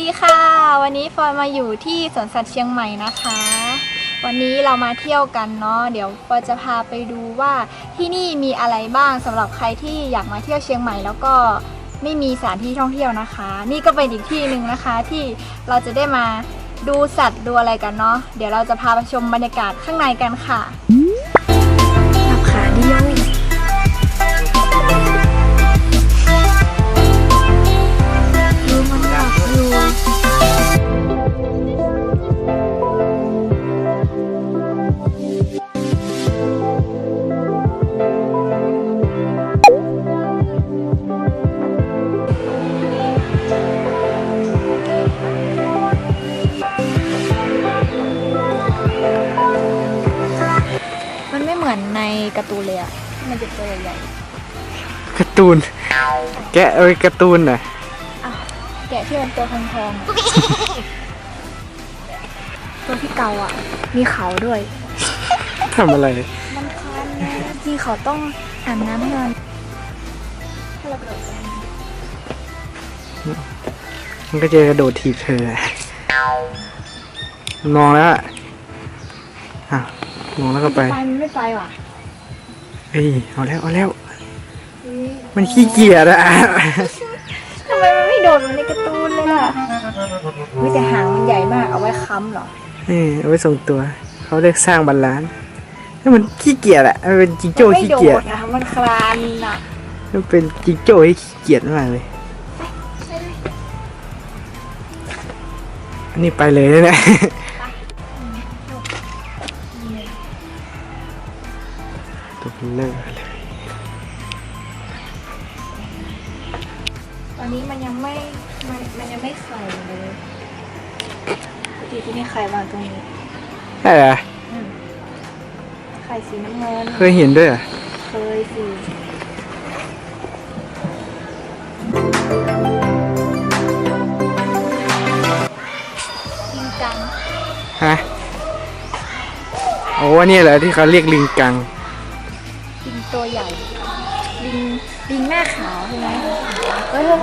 ดีค่ะ วันนี้ฟอยมาอยู่ที่สวนสัตว์เชียงใหม่นะคะ วันนี้เรามาเที่ยวกันเนาะเดี๋ยวฟอยจะพาไปดูว่าที่นี่มีอะไรบ้างสำหรับใครที่อยากมาเที่ยวเชียงใหม่ แล้วก็ไม่มีสถานที่ท่องเที่ยวนะคะ นี่ก็เป็นอีกที่หนึ่งนะคะที่เราจะได้มาดูสัตว์ดูอะไรกันเนาะเดี๋ยวเราจะพาไปชมบรรยากาศข้างในกันค่ะ มันไม่เหมือนในการ์ตูนเลยอะมันจะตัวใหญ่การ์ตูน แกะเอ้ยการ์ตูนน่ะๆอะแกะที่มันตัวทองทองๆอะตัวที่เกาอะมีเขาด้วย ทำอะไร มันคันนะจริงเขาต้องอาบน้ำให้มันให้เรากระโดดไปมันก็จะกระโดดถีบเธอมันมองแล้วอะอะ มองแล้วก็ไปไปมันไม่ไปว่ะเฮ้ยเอาแล้วเอาแล้ว มันขี้เกียจอะทำไมมันไม่โดดเหมือนในการ์ตูนเลยล่ะวิแต่หางมันใหญ่มากเอาไว้ค้ำเหรอนี่เอาไว้ทรงตัว เขาเรียกสร้างบาลานซ์ถ้ามันขี้เกียจอะมันเป็นจิงโจ้ไม่ขี้โดเกียจดอะมันคลานอะมันเป็นจิงโจ้ที่ขี้เกียจมากเลยอันนี้ไปเลยนะ ตัวเบลอเลย ตอนนี้มันยังไม่ มันมันยังไม่ไข่เลยปกติที่นี่ไข่วางตรงนี้ใช่เหรอไข่สีน้ำเงิน เคยเห็นด้วยเหรอ เคยสิลิงกัง ฮะ โอ้เนี่ยเหรอที่เขาเรียกลิงกังลิงตัว ใหญ่ ลิง ลิงหน้าขาวใช่ไหมเฮ้ยเฮ้ย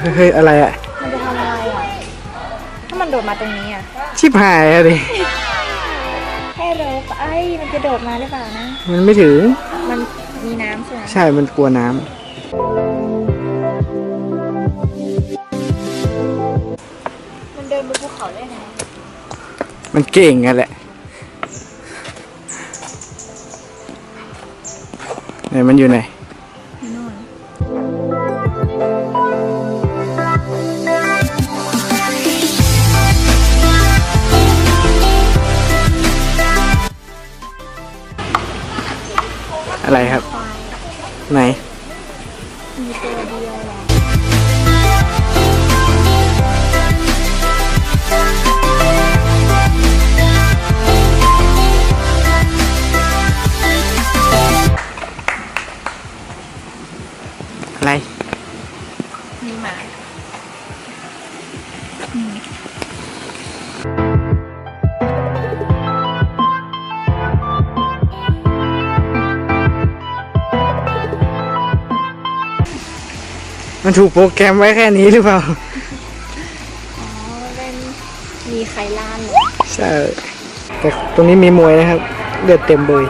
เฮ้ยเฮ้ยอะไรอะมันจะทำอะไรอะ ถ้ามันโดดมาตรงนี้อะ ชิบหายอะดิ ให้เราไอ้ยมันจะโดดมาหรือเปล่านะ มันไม่ถึง มันมีน้ำใช่ไหม ใช่ มันกลัวน้ำมันเดินบนภูเขาได้ไงมันเก่งอะแหละ ไหนมันอยู่ไหน มีหมามันถูกโปรแกรมไว้แค่นี้หรือเปล่า อ๋อมันเป็นมีไข่ลานเหรอใช่ แต่ตรงนี้มีมวยนะครับ เลือดเต็มเลย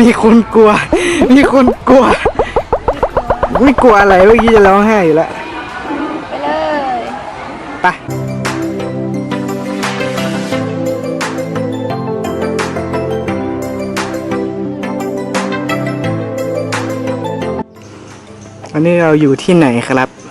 มีคนกลัว มีคนกลัว ไม่กลัวอะไรเมื่อกี้จะร้องไห้อยู่แล้ว ไปเลยไปวันนี้เราอยู่ที่ไหนครับ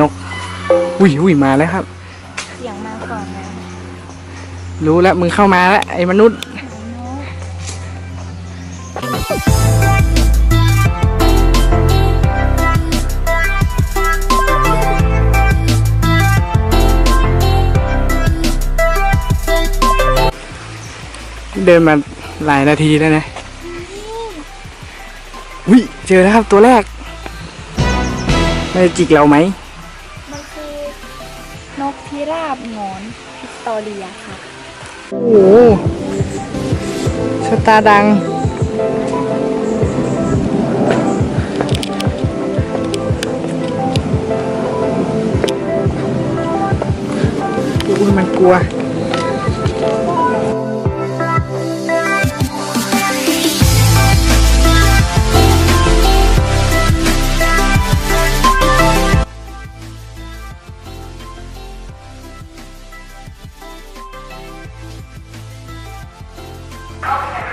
นนก อุ้ยอุ้ยมาแล้วครับ เสียงมาก่อนนะรู้แล้วมึงเข้ามาแล้วไอ้มนุษย์ เดินมาหลายนาทีแล้วนะอุ้ยเจอแล้วครับตัวแรกนมันจะจิกเราไหมมันคือ นกพิราบงอนพิสตอเรียค่ะ โอ้โหสตาร์ดัง อุ้ยมันกลัว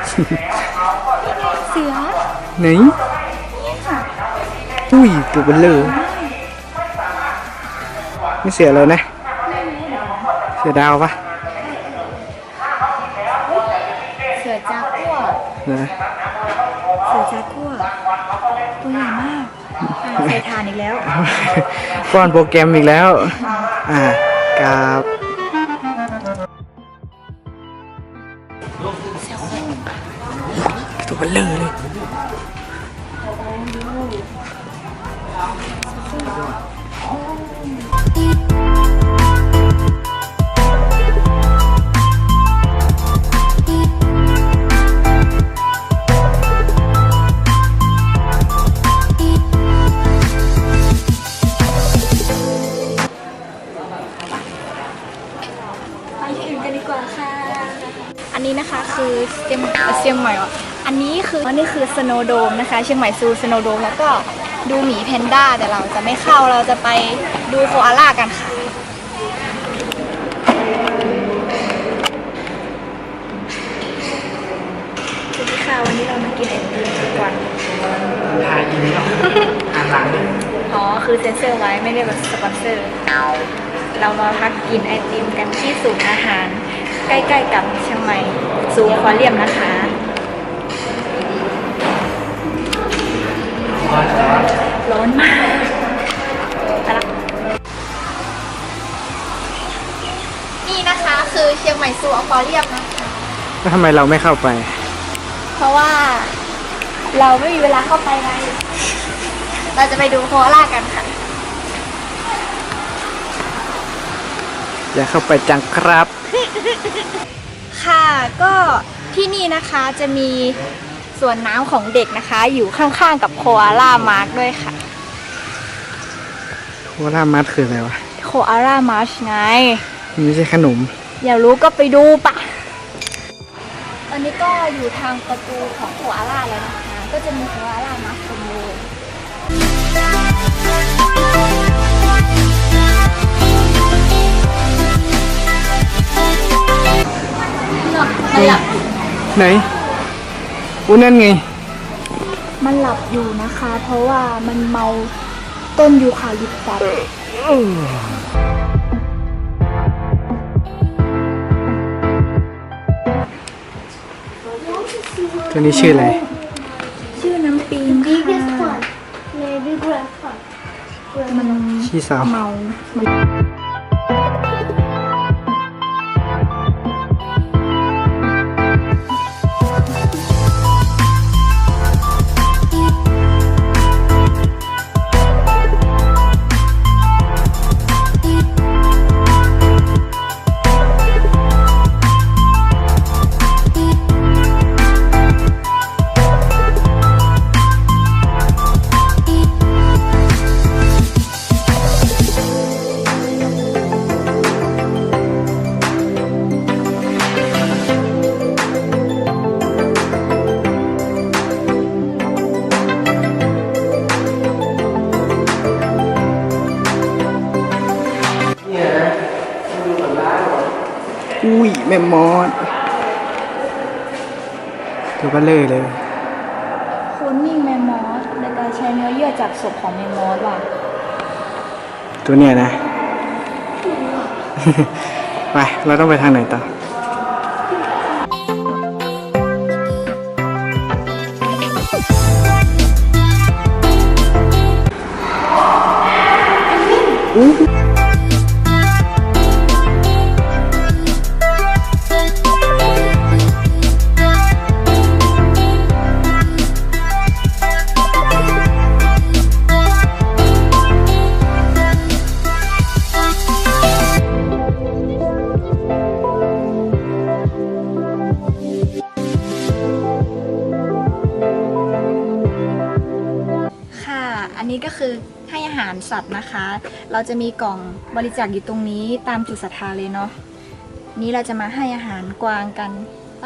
เสือไหนอุ้ยตัวเบลเลอร์ไม่เสียแล้วนะ เสียดาวปะเสือจากัวนะเสือจากัวตัวใหญ่มากอ่าเคยทานอีกแล้วป้อนโปรแกรมอีกแล้ว อ่ากับ ตัวเบลเลอร์เลยไป คะคือเชียงเอ่อเชียงใหม่อะอันนี้คืออันนี้คือสโนโดมนะคะเชียงใหม่ซูสโนโดมแล้วก็ดูหมีแพนด้าแต่เราจะไม่เข้าเราจะไปดูโคอาล่ากันค่ะสวัสดีค่ะวันนี้เรามากินไอติมกันก่อนทายอินเนาะอ่านหลังเลยอ๋อคือเซ็นเซอร์ไว้ไม่ได้แบบสปอนเซอร์เรามาพักกินไอติมกันที่ศูนย์อาหาร ใกล้ๆกับเชียงใหม่ซูควาเรียมนะคะร้อนมากไปละนี่นะคะคือเชียงใหม่ซูอควาเรียมนะคะ แล้วทำไมเราไม่เข้าไป เพราะว่าเราไม่มีเวลาเข้าไปไงเราจะไปดูโคอาล่ากันค่ะ อยากเข้าไปจังครับ ค่ะก็ที่นี่นะคะจะมีสวนน้ำของเด็กนะคะ อยู่ข้างๆกับโคอาล่ามาร์กด้วยค่ะ โครามัดคืออะไรวะ โคอาล่ามาร์ชไง มันไม่ใช่ขนม อยากรู้ก็ไปดูปะตอนนี้ก็อยู่ทางประตูของโคอาล่าแล้วนะคะ ก็จะมีโคอาล่ามาร์ก มันหลับไหนอุ้นั่นไง มันหลับอยู่นะคะ เพราะว่ามันเมาต้นยูคาลิปตัสตัวนี้ชื่ออะไร ชื่อน้ำปิงค่ะ Maybe grandpa. มันชี้สาวเมา อุ้ย แม่มอสตัวเบลเลอร์เลยโคนนิ่งแมมมอสในการใช้เนื้อเยื่อจากศพของแมมมอสว่ะ ตัวเนี้ยนะ ไป เราต้องไปทางไหนต่อ นะคะ เราจะมีกล่องบริจาคอยู่ตรงนี้ตามจุดศรัทธาเลยเนาะ นี้เราจะมาให้อาหารกวางกันไป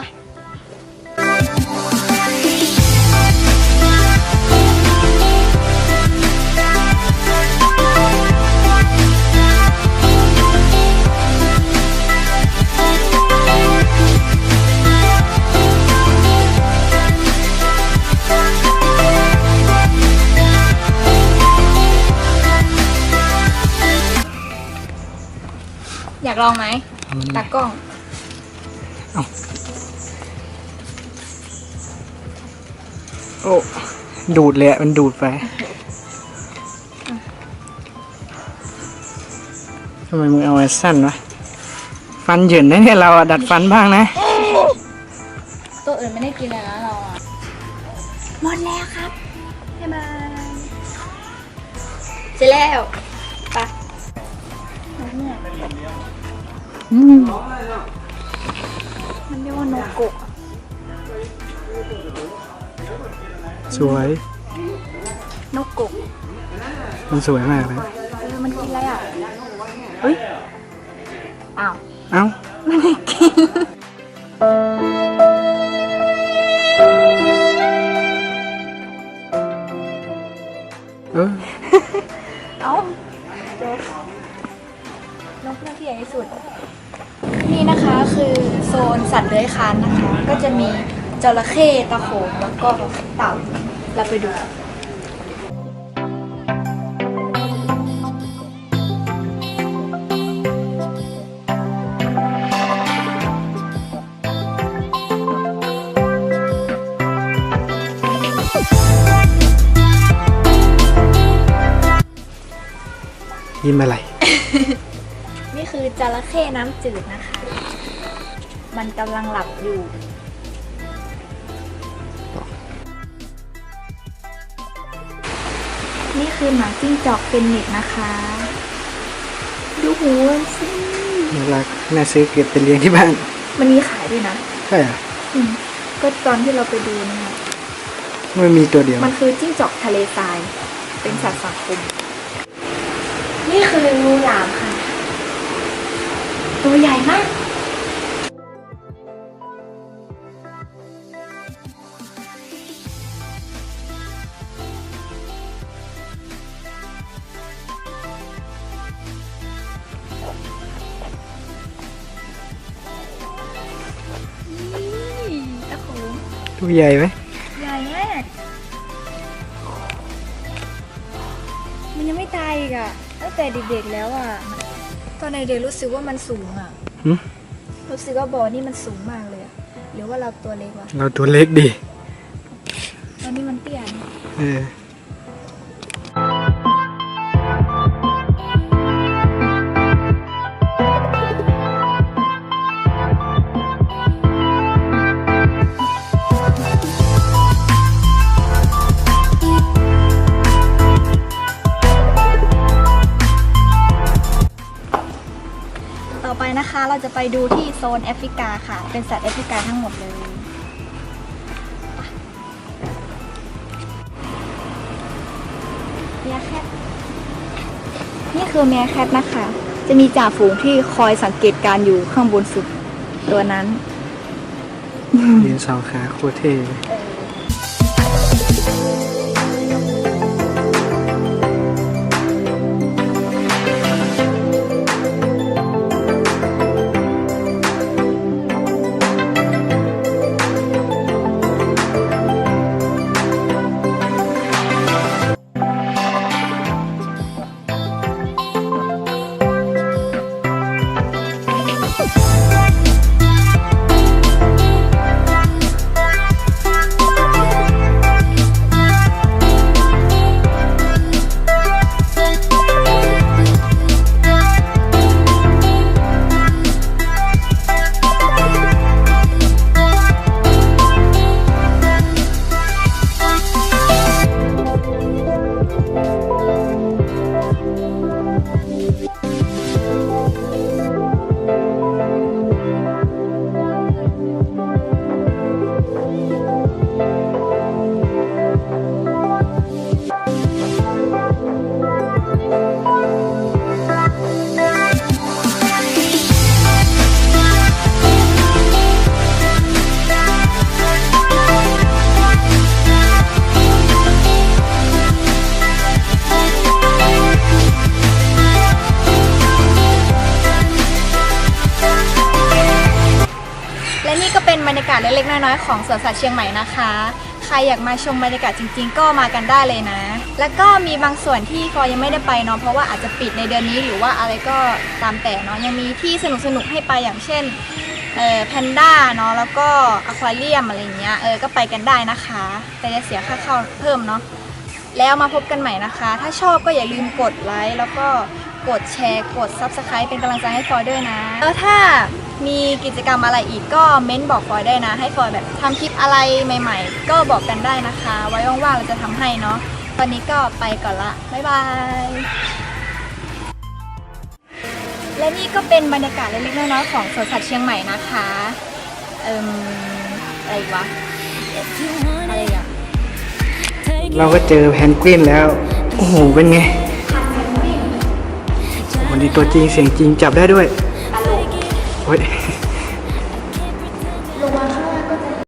ากลองไหมตากล้องโอ้ดูดเลยอะมันดูดไปทำไมมึงเอาไว้สั้นวะฟันเหยินนะเนี่ยเราอะดัดฟันบ้างนะ ตัวอื่นไม่ได้กินเลยนะเราอะหมดแล้วครับบ๊ายบายเสร็จแล้ว มมันเรียกว่านกกกสวยนกกกมันสวยมากเลย เออมันกินอะไรอะเฮ้ย อ้าว เอ้า มันไม่กิน เออ เอ้าเจ๊นกเลือกที่ใหญ่ที่สุดนี่นะ คะคือโซนสัตว์เลื้อยคลานนะคะ ก็จะมีจระเข้ตะโขงแล้วก็เต่าเราไปดูยิ้มอะไร นี่คือจระเข้น้ำจืดนะคะ มันกำลังหลับอยู่ นี่คือหมาจิ้งจอกเป็นเน็ตนะคะ ดูหูมันสิน่ารักน่าซื้อเก็บไปเลี้ยงที่บ้าน มันมีขายด้วยนะ ใช่เหรออืมก็ตอนที่เราไปดูนะคะมันมีตัวเดียวมันคือจิ้งจอกทะเลทราย เป็นสัตว์สังคมนี่คืองูหลามค่ะ ตัวใหญ่มาก ตัวใหญ่ไหมใหญ่มาก มันยังไม่ตายอีกอะตั้งแต่เด็กๆแล้วอะตอนเด็กๆรู้สึกว่ามันสูงอะหึรู้สึกว่าบ่อนี่มันสูงมากเลยอะหรือว่าเราตัวเล็กวะเราตัวเล็กดิ ตอนนี้มันเตี้ยนะ เออต่อ จะไปดูที่โซนแอฟริกาค่ะ เป็นสัตว์แอฟริกาทั้งหมดเลย เมียแคท นี่คือเมียแคทนะคะ จะมีจ่าฝูงที่คอยสังเกตการอยู่ข้างบนสุดตัวนั้น ยืนสองขาโคตรเท่เลยต บรรยากาศเล็กๆน้อยๆของสวนสัตว์เชียงใหม่นะคะ ใครอยากมาชมบรรยากาศจริง ๆ ก็มากันได้เลยนะ แล้วก็มีบางส่วนที่ฟอยังไม่ได้ไปเนาะเพราะว่าอาจจะปิดในเดือนนี้หรือว่าอะไรก็ตามแต่เนาะยังมีที่สนุกๆให้ไปอย่างเช่นเออแพนด้าเนาะแล้วก็อควาเรียมอะไรเงี้ยเออก็ไปกันได้นะคะ แต่จะเสียค่าเข้าเพิ่มเนาะแล้วมาพบกันใหม่นะคะ ถ้าชอบก็อย่าลืมกดไลค์แล้วก็กดแชร์ กด Subscribe เป็นกำลังใจให้ฟอยด้วยนะ แล้วถ้า มีกิจกรรมอะไรอีกก็เม้นบอกฟอยได้นะ ให้ฟอยแบบทำคลิปอะไรใหม่ ๆ ก็บอกกันได้นะคะ ไว้ว่างๆเราจะทำให้เนาะตอนนี้ก็ไปก่อนละ บ๊ายบาย และนี่ก็เป็นบรรยากาศเล็กๆน้อยๆของสวนสัตว์เชียงใหม่นะคะ เอิ่มอะไรอีกวะอะไรอะ เราก็เจอแพนกวินแล้ว โอ้โห เป็นไง วันนี้ตัวจริงเสียงจริงจับได้ด้วย โอ้ย